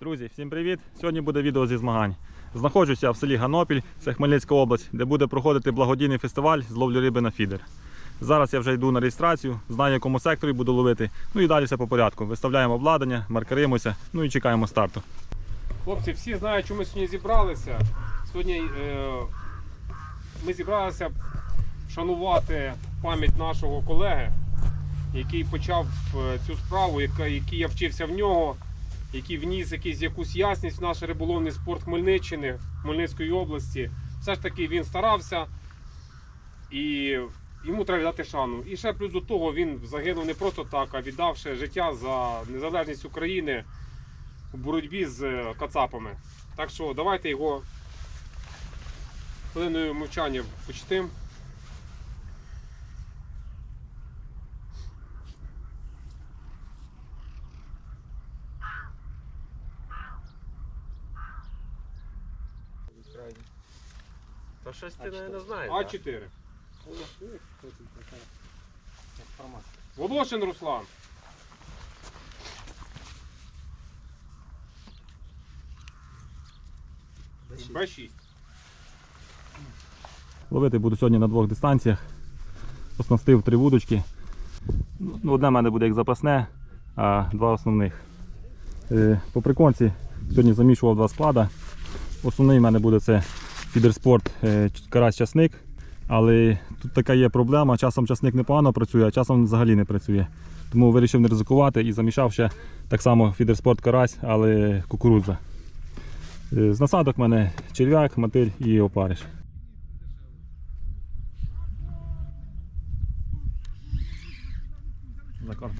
Друзі, всім привіт! Сьогодні буде відео зі змагань. Знаходжуся в селі Ганопіль, це Хмельницька область, де буде проходити благодійний фестиваль з ловлі риби на фідер. Зараз я вже йду на реєстрацію, знаю, якому секторі буду ловити. Ну і далі все по порядку. Виставляємо обладнання, маркеримося, ну і чекаємо старту. Хлопці, всі знають, чому сьогодні зібралися. Сьогодні е, ми зібралися вшанувати пам'ять нашого колеги, який почав е, цю справу, який я вчився в нього, який вніс якийсь, якусь ясність в наш риболовний спорт Хмельниччини, Хмельницької області. Все ж таки він старався і йому треба віддати шану. І ще плюс до того він загинув не просто так, а віддавши життя за незалежність України у боротьбі з е, кацапами. Так що давайте його хвилиною мовчання почтим. Щось ти не знаєш. А4. Волошин Руслан. Б6. Ловити буду сьогодні на двох дистанціях. Оснастив три вудочки. Ну, Одне в мене буде як запасне, а два основних. Е, По приконці сьогодні замішував два склада. Основний в мене буде це фідерспорт е, карась часник. Але тут така є проблема, часом часник непогано працює, а часом взагалі не працює. Тому вирішив не ризикувати і замішав ще так само фідерспорт карась, але кукурудза. Е, З насадок в мене черв'як, мотиль і опариш. Закон.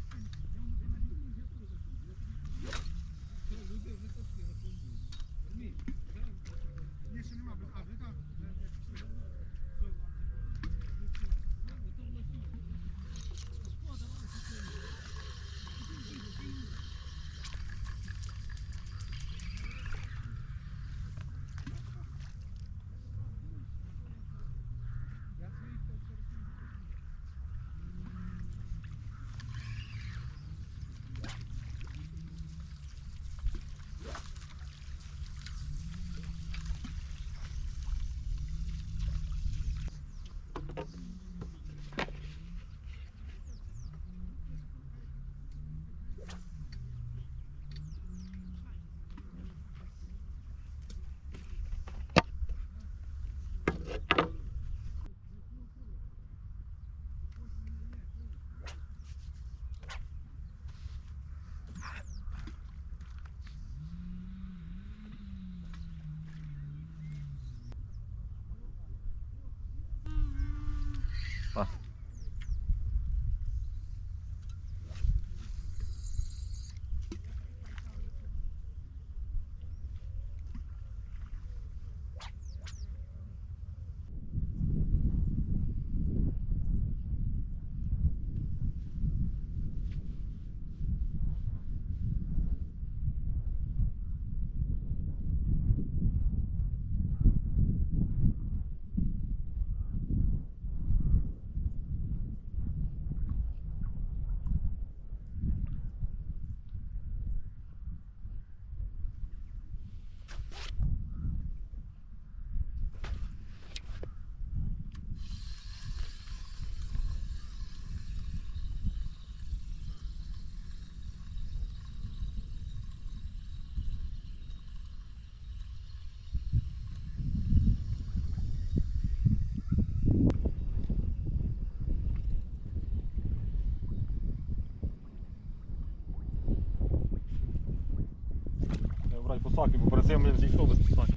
Я брати посаки, бо перед цим я зійшов без посаки.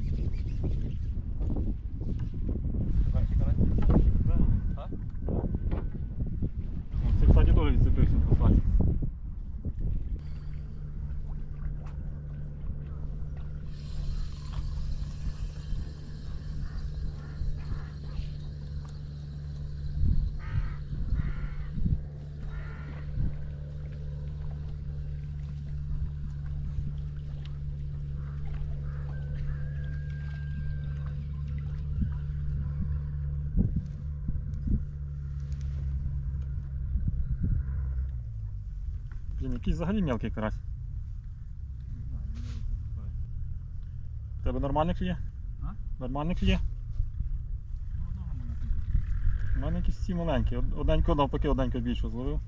такий взагалі мелкий карась. У тебе нормальний кліє? Нормальний кліє? Ну, У мене якісь ці маленькі. Одненько навпаки, одненько більше зловив.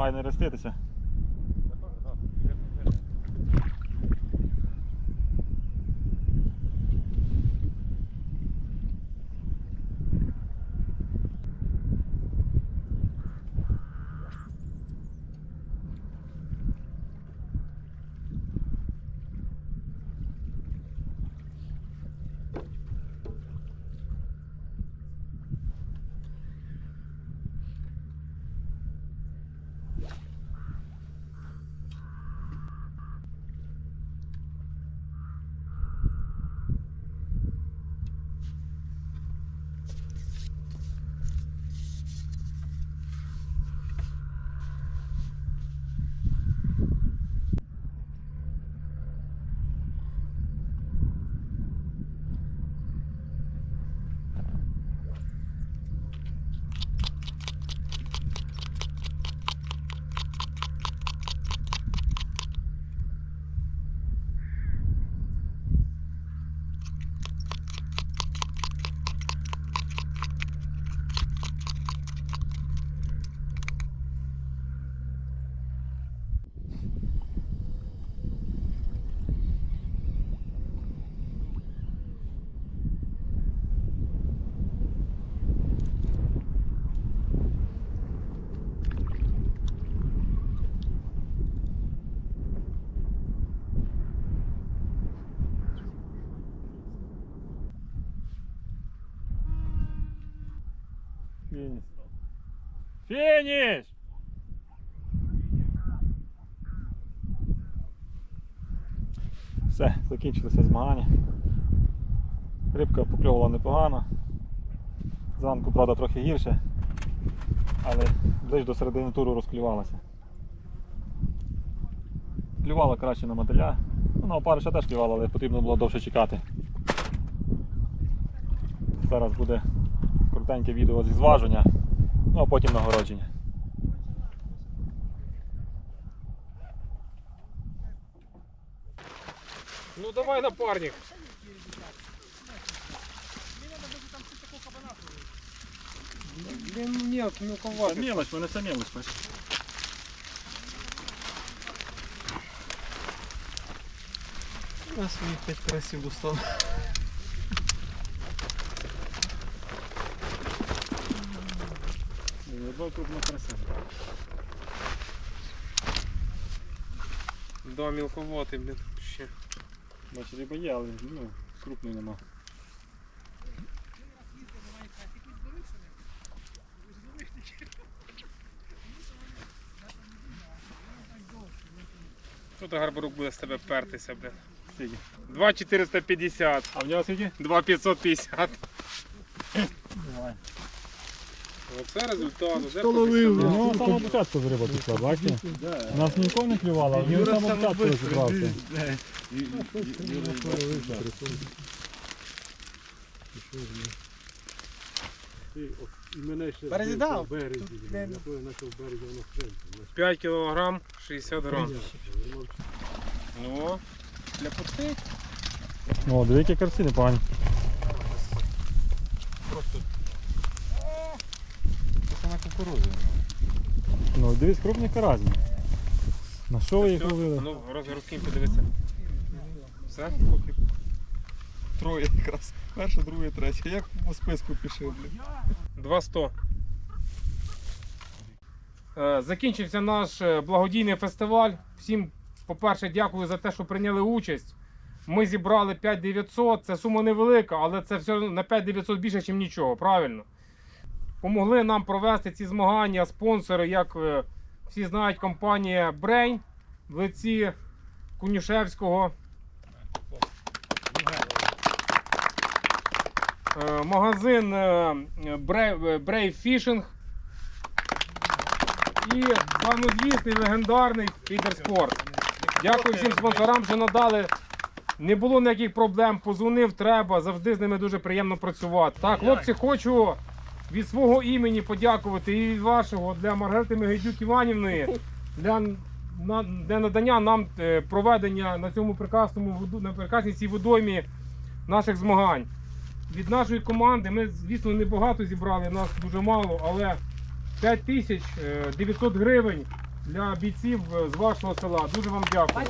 Має не реститися. Фініш. Фініш! Все, закінчилися змагання. Рибка покльовувала непогано. Зранку, правда, трохи гірше, але ближче до середини туру розклювалася. Клювала краще на мотиля. Ну, на опариша теж клювала, але потрібно було довше чекати. Зараз буде коротеньке відео зі зваження, ну а потім нагородження. Ну давай, напарник. Блин, нет, ну ковати. мелочь, мене це мелочь. На своїх п'ять красів достав. Одно крупно красиво. Да, мілковатий, блін, ще. Бачиш, риба є, але ну, крупної нема. Тут гарбарук буде з тебе пертися, блін. 2,450, А в нього скільки? 2,550. Давай. Оце результат. Оце У професіонал. нього з самого початку риба пішла, бачите? У нас ніколи не клювала, а він з самого початку розібрався. Перезідав. 5 кг 60 грам. Ну, для пути. О, дві які карці непогані. Просто кукурудзи. Ну, дивись, крупника разні. На що ви їх ловили? Ну, роз, розкинь, подивися. Все? Троє якраз. Перше, друге, третє. Як по списку пішли, блін. 200. Е, Закінчився наш е, благодійний фестиваль. Всім, по-перше, дякую за те, що прийняли участь. Ми зібрали 5900. Це сума невелика, але це все на 5900 більше, ніж нічого. Правильно. Помогли нам провести ці змагання спонсори, як е, всі знають, компанія Brain в лиці Кунішевського. Е, Магазин Brave е, Fishing і славнозвісний легендарний Фідерспорт. Дякую всім спонсорам, що надали. Не було ніяких проблем, позвонив, треба, завжди з ними дуже приємно працювати. Так, хлопці, хочу від свого імені подякувати і від вашого для Маргарити Мегайдюк Іванівни для, для надання нам е, проведення на цьому прекрасному на прекрасній цій водоймі наших змагань. Від нашої команди ми, звісно, не багато зібрали, нас дуже мало, але 5900 гривень для бійців е, з вашого села. Дуже вам дякую.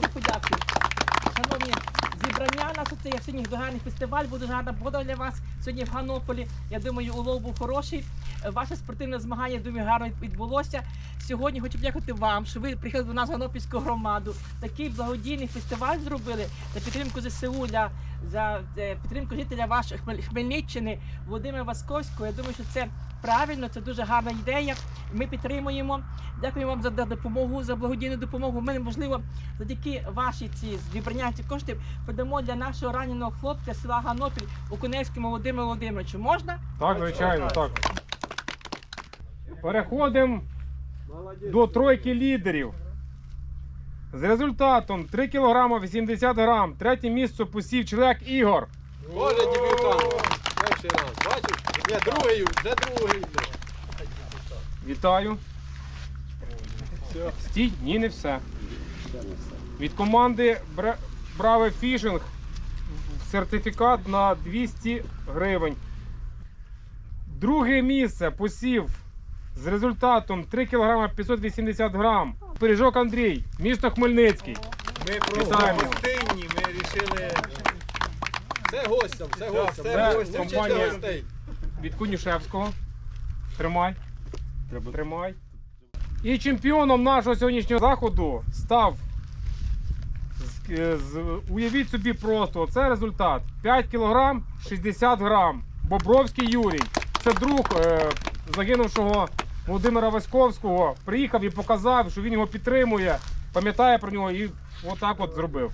Шановні, зібрання це є сьогодні гарний фестиваль, буде гарна погода для вас сьогодні в Ганополі. Я думаю, улов був хороший. Ваше спортивне змагання, я думаю, гарно відбулося. Сьогодні хочу подякувати вам, що ви приїхали до нас в Ганопільську громаду. Такий благодійний фестиваль зробили за підтримку ЗСУ, для, за е, підтримку жителя вашої Хмельниччини, Володимира Васковського. Я думаю, що це правильно, це дуже гарна ідея. Ми підтримуємо. Дякую вам за допомогу, за благодійну допомогу. Ми, можливо, завдяки вашій ці зібрання кошти подамо для нашого раненого хлопця села Ганопіль у Коневському Володимиру Володимировичу. Можна? Так, звичайно, так. Переходимо до тройки лідерів. З результатом 3 кг 80 грам. Третє місце посів чоловік Ігор. Боже, дебютант. Перший раз. Бачиш? Ні, другий, вже другий. Вітаю. Стій, ні, не все. Від команди Бра- Браве Фішинг сертифікат на 200 гривень. Друге місце посів з результатом 3 кг 580 грам. Пиріжок Андрій, місто Хмельницький. Ми Вітаємо. просто гостинні, ми вирішили. Це гостям, це гостям. це Це гостям, компанія. компанія гостей. від Кунішевського. Тримай. Тримай. І чемпіоном нашого сьогоднішнього заходу став. з- е, з- Уявіть собі просто, це результат. 5 кг 60 грам. Бобровський Юрій. Це друг е, загинувшого Володимира Васьковського. Приїхав і показав, що він його підтримує, пам'ятає про нього і отак от зробив.